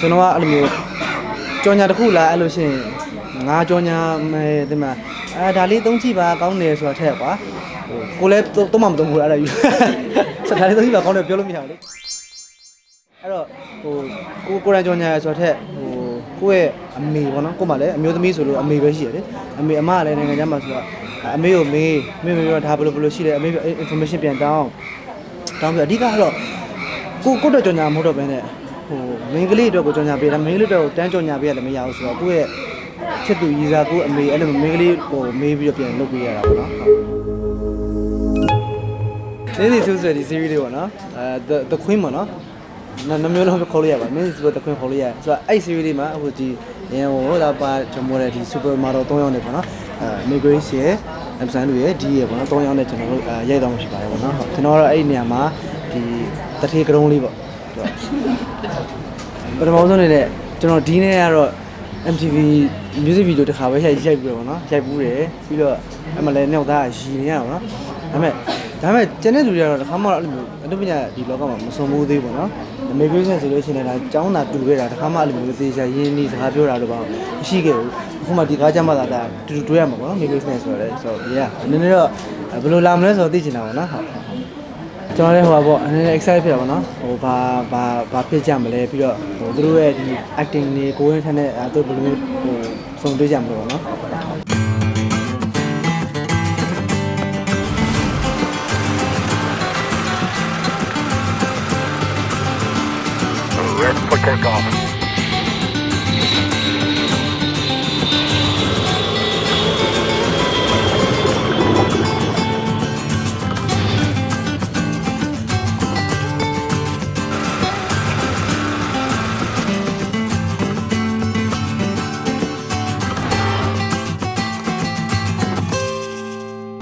ကျွန်တော်ကအဲ့လိုမျိုးကြော်ညာတစ်ခုလာအဲ့လိုရှရင်ငါကြော်ညာမယ်ဒီမှာအဲဒါလေးသုံးကြည့်ပါကောင်းတယ်ဆိုတာထက်ကွာဟိုကိုလည်းသုံးမှမသုံးဘူးအဲ့ဒါယူစဒါလေးသုံးကြည့်ပါကောင်းတယ်ပြောလို့မရဘူးလေအဲ့တော့ဟိုကိုကိုရန်ကြော်ညာရဆိုတာထက်ဟိုကိုယ့်ရဲ့အမေပေါ့နော်ကို့မှာလည်းအမျိုးသမီးဆိုလို့အမေပဲရှိရတယ်အမေအမကလည်းနိုင်ငံခြားမှာဆိုတော့အမေကိုမေးမေးမေးတော့ဒါဘယ်လိုဘယ်လိုရှိတယ်အမေ information ပြန်တောင်းတောင်းပြီးအဓိကကတော့ကိုကိုတော့ကြောင်ညာမဟုတ်တော့ဘဲနဲ့ ဟိုမင်းကလေးအတွက်ကိုကြောင်ညာပေးတာမင်းကလေးအတွက်ကိုတန်းကြောင်ညာပေးရတယ်မရဘူးဆိုတော့ကိုယ့်ရဲ့ချစ်သူရီစာကိုအမေအဲ့လိုမင်းကလေးကိုမေးပြီးတော့ပြန်လုပ်ပေးရတာပေါ့နော်ဟုတ်နေစီဆူဆွဲဒီ series လေးပေါ့နော်အဲ the the queen ပေါ့နော်နနမျိုးလုံးခေါ်လို့ရပါမင်းစီဆို the queen ခေါ်လို့ရဆိုတော့အဲ့ series လေးမှာအခုဒီရန်ဟိုဒါပါကျွန်တော်တို့ဒီ super model 3ယောက်နေပေါ့နော်အဲ Migration ရဲ့ Amazon တို့ရဲ့ D ရဲ့ပေါ့နော်3ယောက်နဲ့ကျွန်တော်တို့အဲရိုက်တော့မှာဖြစ်ပါတယ်ပေါ့နော်ဟုတ်ကျွန်တော်ကတော့အဲ့ဒီနေရာမှာဒီတထေကရုံးလေးပေါ့သူက ပထမဆုံးအနေနဲ့ကျွန်တော်ဒီနေ့ကတော့ MTV music video တစ်ခါပဲရိုက်ရိုက်ပြီးတော့ဗောနော်ရိုက်ဘူးတယ်ပြီးတော့အမလည်းနောက်သားရည်နေရအောင်နော်ဒါပေမဲ့ဒါပေမဲ့ကျန်တဲ့လူတွေကတော့တစ်ခါမှတော့အဲ့လိုမျိုးအနုပညာဒီလောကမှာမစုံဘူးသေးဘူးဗောနော် immigration ဆိုလို့ရှိရင်လည်းဒါចောင်းသာတူခဲ့တာတစ်ခါမှအဲ့လိုမျိုးသေချာရင်းနှီးစကားပြောတာတော့ဘာမရှိခဲ့ဘူးအခုမှဒီကားကြမ်းမှသာဒါတူတူတွဲရမှာဗောနော် immigration ဆိုတော့လေဆိုတော့ yeah နည်းနည်းတော့ဘယ်လိုလာမလဲဆိုတော့သိချင်တာဗောနော်ဟုတ် ကျွန်တော်လည်းဟိုပါပေါ့အနေနဲ့ excited ဖြစ်တာပေါ့နော်ဟိုဘာဘာဘာဖြစ်ကြမလဲပြီးတော့ဟိုသူတို့ရဲ့ဒီ acting တွေကိုဝင်ထမ်းတဲ့အဲသူတို့ဘယ်လိုမျိုးဟိုစုံတွေ့ကြမလို့ပေါ့နော် Ready for takeoff.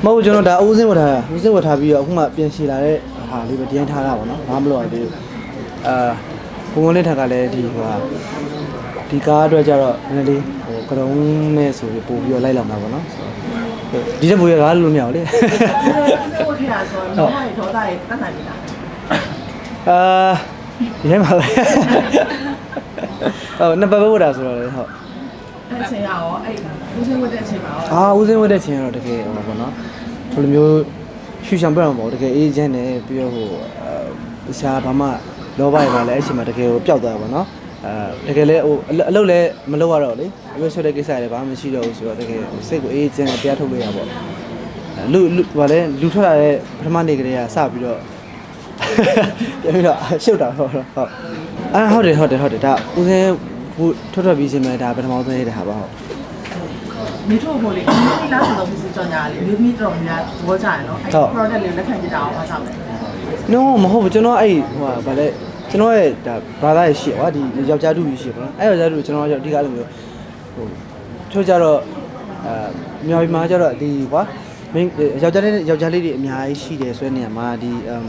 မဟုတ်ဘူးကျွန်တော်ဒါဦးစင်းဝတ်ထားတာဦးစင်းဝတ်ထားပြီးတော့အခုမှပြန်ရှည်လာတဲ့ဟာလေးပဲတင်းထားတာပေါ့နော်ဘာမှမလုပ်ရသေးဘူးအာဘုံဘုံလေးထက်ကလည်းဒီဟိုဟာဒီကားအတွက်ကြတော့နည်းနည်းလေးဟိုကရုံးနဲ့ဆိုပြီးပို့ပြီးတော့လိုက်လာမှာပေါ့နော်ဒီတဲ့ဘူရကားလို့မရဘူးလေကိုထရဆိုတော့မဟုတ်ဒေါသတွေတတ်နိုင်ပြီလားအာဒီထဲမှာပဲဟုတ်နှစ်ပတ်ပဲဝတ်တာဆိုတော့လေဟုတ် အဲ့အချိန်ကရောအဲ့ဦးစင်းဝတ်တဲ့အချိန်မှာရောအာဦးစင်းဝတ်တဲ့ချင်းကတော့တကယ်ဟိုပေါ့နော်ဘယ်လိုမျိုးရှူရှံပြတ်အောင်ပေါ့တကယ်အေးချမ်းတယ်ပြီးတော့ဟိုအဲတခြားဘာမှလောဘရပါလဲအဲ့ချိန်မှာတကယ်ဟိုပျောက်သွားတာပေါ့နော်အဲတကယ်လဲဟိုအလုပ်လည်းမလုပ်ရတော့လေအလုပ်ဆွတဲ့ကိစ္စလည်းဘာမှမရှိတော့ဘူးဆိုတော့တကယ်စိတ်ကိုအေးချမ်းတရားထုတ်လို့ရပါပေါ့လူလူဘာလဲလူထွက်လာတဲ့ပထမနေ့ကလေးကစပြီးတော့ပြန်ပြီးတော့ရှုပ်တာဟုတ်ဟုတ်ဟုတ်အာဟုတ်တယ်ဟုတ်တယ်ဟုတ်တယ်ဒါဦးစင်း ဘူးထွက်ထွက်ပြီးချင်းမဲ့ဒါပထမဆုံးရတဲ့ဟာပါဟုတ်မိထုတ်ဖို့လေအမျိုးကြီးလားဆိုတော့ဒီကြောင်ညာလေမိမိတော်များသဘောကျရနော်အဲ့ product လေးလက်ခံကြည့်တာအောင်အားကြောင့်လေ no မဟုတ်ဘူးကျွန်တော်အဲ့ဟိုဟာဗာလဲကျွန်တော်ရဲ့ဒါဘာသာရဲ့ရှိကွာဒီယောက်ျားတူကြီးရှိပါတော့အဲ့ယောက်ျားတူကျွန်တော်အဓိကအဲ့လိုမျိုးဟိုချို့ကြတော့အာမြော်ပြီးမှကြတော့ဒီကွာမင်းယောက်ျားလေးယောက်ျားလေးတွေအများကြီးရှိတယ်ဆိုတဲ့နေရာမှာဒီအမ်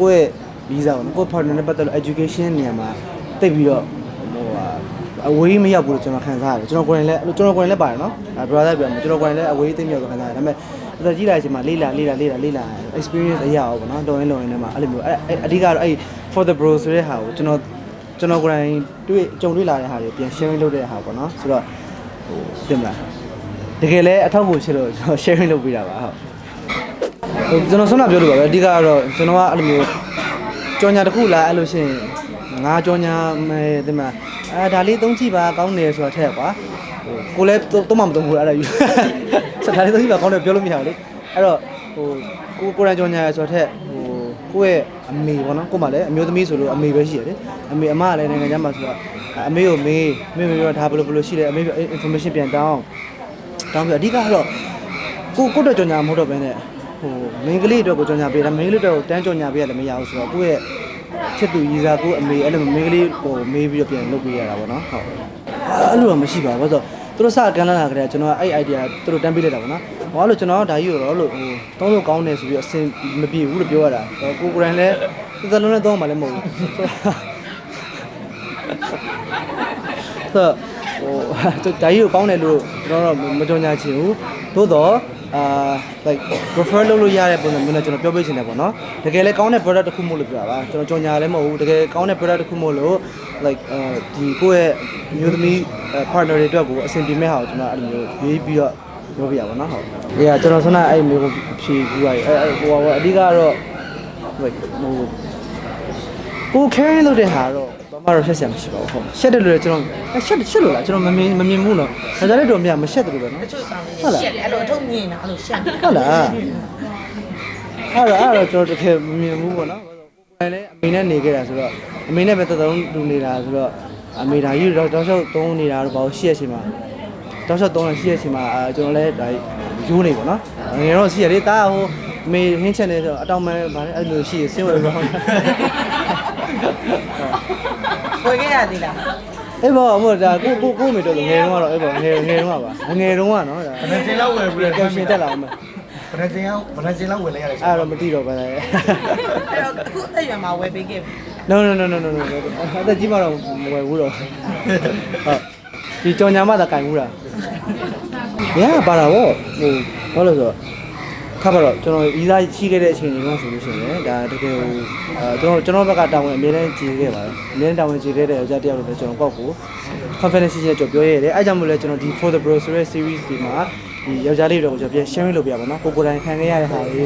ကိုယ့်ရဲ့ visa ကိုကိုယ့် partner နဲ့ပတ်သက်လို့ education နေရာမှာတိတ်ပြီးတော့ဟိုဟာ အဝေးမရောက်ဘူးလို့ကျွန်တော်ခံစားရတယ်ကျွန်တော်ကိုယ်တိုင်လည်းကျွန်တော်ကိုယ်တိုင်လည်းပါတယ်နော်အဲ brother ပြောမှာကျွန်တော်ကိုယ်တိုင်လည်းအဝေးသိမ့်ရောက်ခံစားရတယ်ဒါပေမဲ့အသက်ကြီးလာချိန်မှာလေးလာလေးလာလေးလာလေးလာ experience အရာရောပေါ့နော်တော်ရင်လုံရင်လည်းမှာအဲ့လိုမျိုးအဲ့အဓိကတော့အဲ့ for the bro ဆိုတဲ့ဟာကိုကျွန်တော်ကျွန်တော်ကိုယ်တိုင်တွေ့ကြုံတွေ့လာတဲ့ဟာတွေပြန် sharing လုပ်တဲ့ဟာပေါ့နော်ဆိုတော့ဟိုတင်မလားတကယ်လည်းအထောက်အကူရှိလို့ကျွန်တော် sharing လုပ်ပေးတာပါဟုတ်ဟိုကျွန်တော်ဆုံးတာပြောလို့ပါပဲအဓိကကတော့ကျွန်တော်ကအဲ့လိုမျိုးကြော်ညာတစ်ခုလာအဲ့လိုရှရင်ငါကြော်ညာမယ်ဒီမှာ အဲဒါလေးသုံးကြည့်ပါကောင်းတယ်ဆိုတာထက်ကွာဟိုကိုလည်းသုံးမှမသုံးဘူးအဲ့ဒါယူစဒါလေးသုံးကြည့်ပါကောင်းတယ်ပြောလို့မရဘူးလေအဲ့တော့ဟိုကိုကိုရန်ကြော်ညာရဆိုတာထက်ဟိုကိုယ့်ရဲ့အမေပေါ့နော်ကို့မှာလည်းအမျိုးသမီးဆိုလို့အမေပဲရှိရတယ်အမေအမကလည်းနိုင်ငံခြားမှာဆိုတော့အမေကိုမေးမေးမေးတော့ဒါဘယ်လိုဘယ်လိုရှိတယ်အမေ information ပြန်တောင်းတောင်းပြီးအဓိကကတော့ကိုကိုတော့ကြော်ညာမဟုတ်တော့ဘဲနဲ့ဟိုမင်းကလေးအတွက်ကိုကြော်ညာပေးတာမင်းကလေးအတွက်ကိုတန်းကြော်ညာပေးရတယ်မရဘူးဆိုတော့ကိုယ့်ရဲ့ ချစ်သူရီစာကိုအမေအဲ့လိုမင်းကလေးကိုမေးပြီးတော့ပြန်လုပ်ပေးရတာပေါ့နော်ဟုတ်အဲ့လိုတော့မရှိပါဘူးဆိုတော့သူတို့စကန်လာတာကတည်းကကျွန်တော်အဲ့ idea သူတို့တန်းပေးလိုက်တာပေါ့နော်ဟောလို့ကျွန်တော်ဒါကြီးရောလို့ဟိုသုံးလို့ကောင်းတယ်ဆိုပြီးအစင်မပြေဘူးလို့ပြောရတာကိုကိုယ်တိုင်လည်းသလုံးနဲ့သုံးမှလည်းမဟုတ်ဘူးဆိုတော့ဆိုတော့ဟိုဒါကြီးကိုကောင်းတယ်လို့ကျွန်တော်တော့မကြော်ညာချင်ဘူးသို့တော့ အာ like refer လုပ်လို့ရတဲ့ပုံစံမျိုးနဲ့ကျွန်တော်ပြောပေးချင်တယ်ပေါ့နော်တကယ်လည်းကောင်းတဲ့ product တစ်ခုမို့လို့ပြောတာပါကျွန်တော်ကြော်ညာလည်းမဟုတ်ဘူးတကယ်ကောင်းတဲ့ product တစ်ခုမို့လို့ like အဲဒီကိုယ့်ရဲ့မျိုးသမီး partner တွေအတွက်ကိုအဆင်ပြေမဲ့ဟာကိုကျွန်တော်အဲ့လိုမျိုးရွေးပြီးတော့ပြောပြရပါတော့ဟုတ်။အေးကျွန်တော်ဆွမ်းနာအဲ့မျိုးကိုဖြေပြီးပါအဲ့ဟိုဟိုအဓိကတော့ like ဟိုကို carry လုပ်တဲ့ဟာတော့ ဘာမှတော့ရှက်ဆရာမရှိပါဘူးဟုတ်ရှက်တယ်လို့လည်းကျွန်တော်ရှက်ရှက်လို့လားကျွန်တော်မမြင်မမြင်ဘူးနော်ဒါကြတဲ့တော့မြင်မရှက်တယ်လို့ပဲနော်တချို့ဆောင်နေဟုတ်လားရှက်တယ်အဲ့လိုအထုပ်မြင်တာအဲ့လိုရှက်တယ်ဟုတ်လားအဲ့တော့အဲ့တော့ကျွန်တော်တကယ်မမြင်ဘူးပေါ့နော်ကိုယ်လည်းအမေနဲ့နေခဲ့တာဆိုတော့အမေနဲ့ပဲတသုံးလူနေတာဆိုတော့အမေဒါကြီးတော့တောက်လျှောက်သုံးနေတာတော့ဘာလို့ရှိရချင်းမှာတောက်လျှောက်သုံးလို့ရှိရချင်းမှာအဲကျွန်တော်လည်းဒါယူနေပေါ့နော်ငယ်တော့ရှိရလေတာဟိုအမေဟင်းချက်နေဆိုတော့အတောင်မှန်ဗာလေအဲ့လိုရှိရစင်းဝယ်တော့ ဝယ်ခဲ့ရသေးလားအဲ့ဘောအမို့ဒါကိုကိုကိုမေတော့ငယ်တုန်းကတော့အဲ့ဘောငယ်ငယ်တုန်းကပါငယ်တုန်းကနော်ဒါဘယ်နှချိန်လောက်ဝယ်ပြီးလဲကြောင်ရှင်တက်လာအောင်မယ်ဘယ်နှချိန်အောင်ဘယ်နှချိန်လောက်ဝယ်လဲရတယ်အဲ့တော့မသိတော့ပါလေအဲ့တော့အခုအရွယ်မှာဝယ်ပေးခဲ့ပြီ no no no no no no အဲ့ဒါကြီးမတော့မဝယ်ဘူးတော့ဟုတ်ဒီကြောင်ညာမသာကင်ဘူးလား ရပါတာဗောဟိုဘာလို့ဆိုတော့ ခါပါတော့ကျွန်တော်ဤသားရှိခဲ့တဲ့အချိန်တွေကဆိုလို့ရှိရင်ဒါတကယ်ဟိုအဲကျွန်တော်ကျွန်တော်ဘက်ကတာဝန်အမြဲတမ်းကြည်ခဲ့ပါတယ်အမြဲတမ်းတာဝန်ကြည်ခဲ့တဲ့ယောက်ျားတစ်ယောက်လိုပဲကျွန်တော်ကောက်ကို confidence ရှိတဲ့ကြော်ပြောရတယ်အဲကြောင့်မို့လဲကျွန်တော်ဒီ for the bro ဆိုတဲ့ series ဒီမှာဒီယောက်ျားလေးတွေကိုကျွန်တော်ပြန် sharing လုပ်ပြပါတော့ကိုကိုယ်တိုင်ခံခဲ့ရတဲ့ဟာတွေ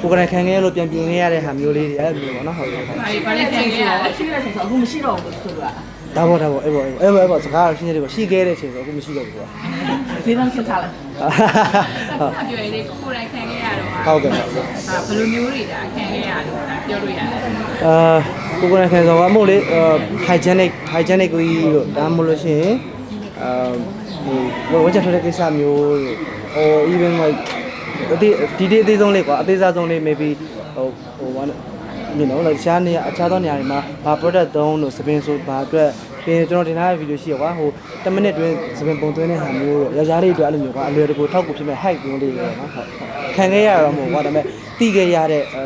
ကိုကိုယ်တိုင်ခံခဲ့ရလို့ပြန်ပြင်ခဲ့ရတဲ့ဟာမျိုးလေးတွေအဲ့လိုမျိုးပေါ့နော်ဟုတ်ဟုတ်ဘာလို့ဘာလဲချိန်ဆိုရှိတဲ့ချိန်ဆိုအခုမရှိတော့ဘူးဆိုတော့ဒါပေါ့ဒါပေါ့အဲ့ပေါ့အဲ့ပေါ့အဲ့ပေါ့စကားရှင်းနေတယ်ပေါ့ရှိခဲ့တဲ့အချိန်ဆိုအခုမရှိတော့ဘူးကွာဈေးနှုန်းရှင်းထားလိုက်ဟုတ်အပြောရလေးကိုယ်တိုင်ခံခဲ့ရတော့ ဟုတ်ကဲ့ဟုတ်ကဲ့ဒါဘယ်လိုမျိုးတွေဒါခံခဲ့ရလို့ဒါပြောလို့ရတယ်အာကိုကိုယ်တိုင်ခံစားပါမို့လေ hygienic hygienic လေးလို့ဒါမှမဟုတ်လို့ရှိရင်အာဟိုဝချက်ထွက်တဲ့ကိစ္စမျိုးတို့ or even like အသေးဒီဒီအသေးဆုံးလေးကွာအသေးစားဆုံးလေး maybe ဟိုဟိုဘာလဲ you know like ရှားနေရအခြားသောနေရာတွေမှာဘာ product သုံးလို့စပင်ဆိုဘာအတွက် ပြင်ကျွန်တော်တင်ထားတဲ့ဗီဒီယိုရှိရကွာဟို10မိနစ်တွင်းစပင်ပုံသွင်းတဲ့ဟာမျိုးတော့ယောက်ျားလေးတွေအဲ့လိုမျိုးကွာအလွယ်တကူထောက်ကူဖြစ်မဲ့ hack မျိုးလေးတွေပေါ့နော်ဟုတ်ခံခဲ့ရတော့မဟုတ်ကွာဒါပေမဲ့တီးခဲ့ရတဲ့အဲ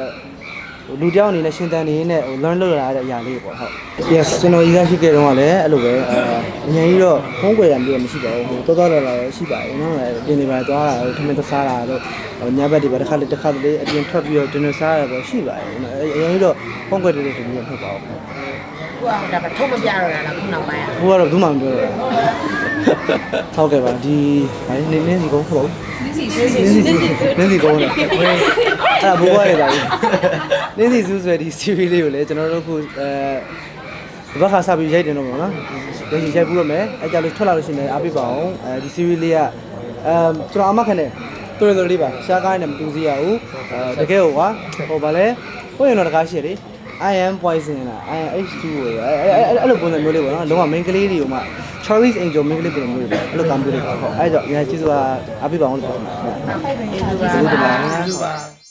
ဟိုလူတယောက်အနေနဲ့ရှင်းတန်းနေနဲ့ဟို learn လုပ်လာတဲ့အရာလေးပေါ့ဟုတ် yes ကျွန်တော်ဤကရှိခဲ့တော့ကလည်းအဲ့လိုပဲအဲအရင်ကြီးတော့ဖုံးကွယ်ရမျိုးမရှိပါဘူးဟိုတော်တော်လာလာရှိပါတယ်နော်ပြင်နေပါသွားတာထမင်းသစားတာတော့ညဘက်တွေပါတစ်ခါလေတစ်ခါလေအပြင်ထွက်ပြီးတော့တင်နေစားရတော့ရှိပါတယ်နော်အရင်ကြီးတော့ဖုံးကွယ်တယ်လို့ဆိုပြီးတော့မဟုတ်ပါဘူး ခုကဒါကထုပ်မပြတော့တာလားခုနောက်ပိုင်းอ่ะဘိုးကတော့ဘူးမှမပြောတော့ဟုတ်ကဲ့ပါဒီဘာလဲနေနေစီကုန်းဟုတ်ဒီစီနင်းစီနင်းစီကုန်းလေအဲ့ဒါဘိုးကလည်းဒါကြီးနင်းစီစူးဆွဲဒီ series လေးကိုလည်းကျွန်တော်တို့ခုအဲဘက်ခါစပြီးရိုက်တယ်တော့ပေါ့နော်ရိုက်ရိုက်ပြီးတော့မယ်အဲ့ကြလို့ထွက်လာလို့ရှိရင်အားပေးပါအောင်အဲဒီ series လေးကအဲကျွန်တော်အမခံတယ်တော်တော်လေးပါရှားကားနဲ့မတူစီရဘူးအဲတကယ်ဟိုကွာဟိုဗာလဲဟိုရင်တော့တကားရှိတယ် I am poison လား I am H2 ရယ်အဲ့အဲ့အဲ့လိုပုံစံမျိုးလေးပေါ့နော်လုံးဝ main ကလေးတွေကိုမှ Charlie's Angel main ကလေးပုံစံမျိုးတွေပေါ့အဲ့လိုကောင်မျိုးတွေပေါ့ဟုတ်အဲ့ကြောင့်အများကြီးကျေးဇူးပါအားပေးပါအောင်လို့ပြောချင်ပါတယ်ဟုတ်ကဲ့ကျေးဇူးပါကျေးဇူးတင်ပါတယ်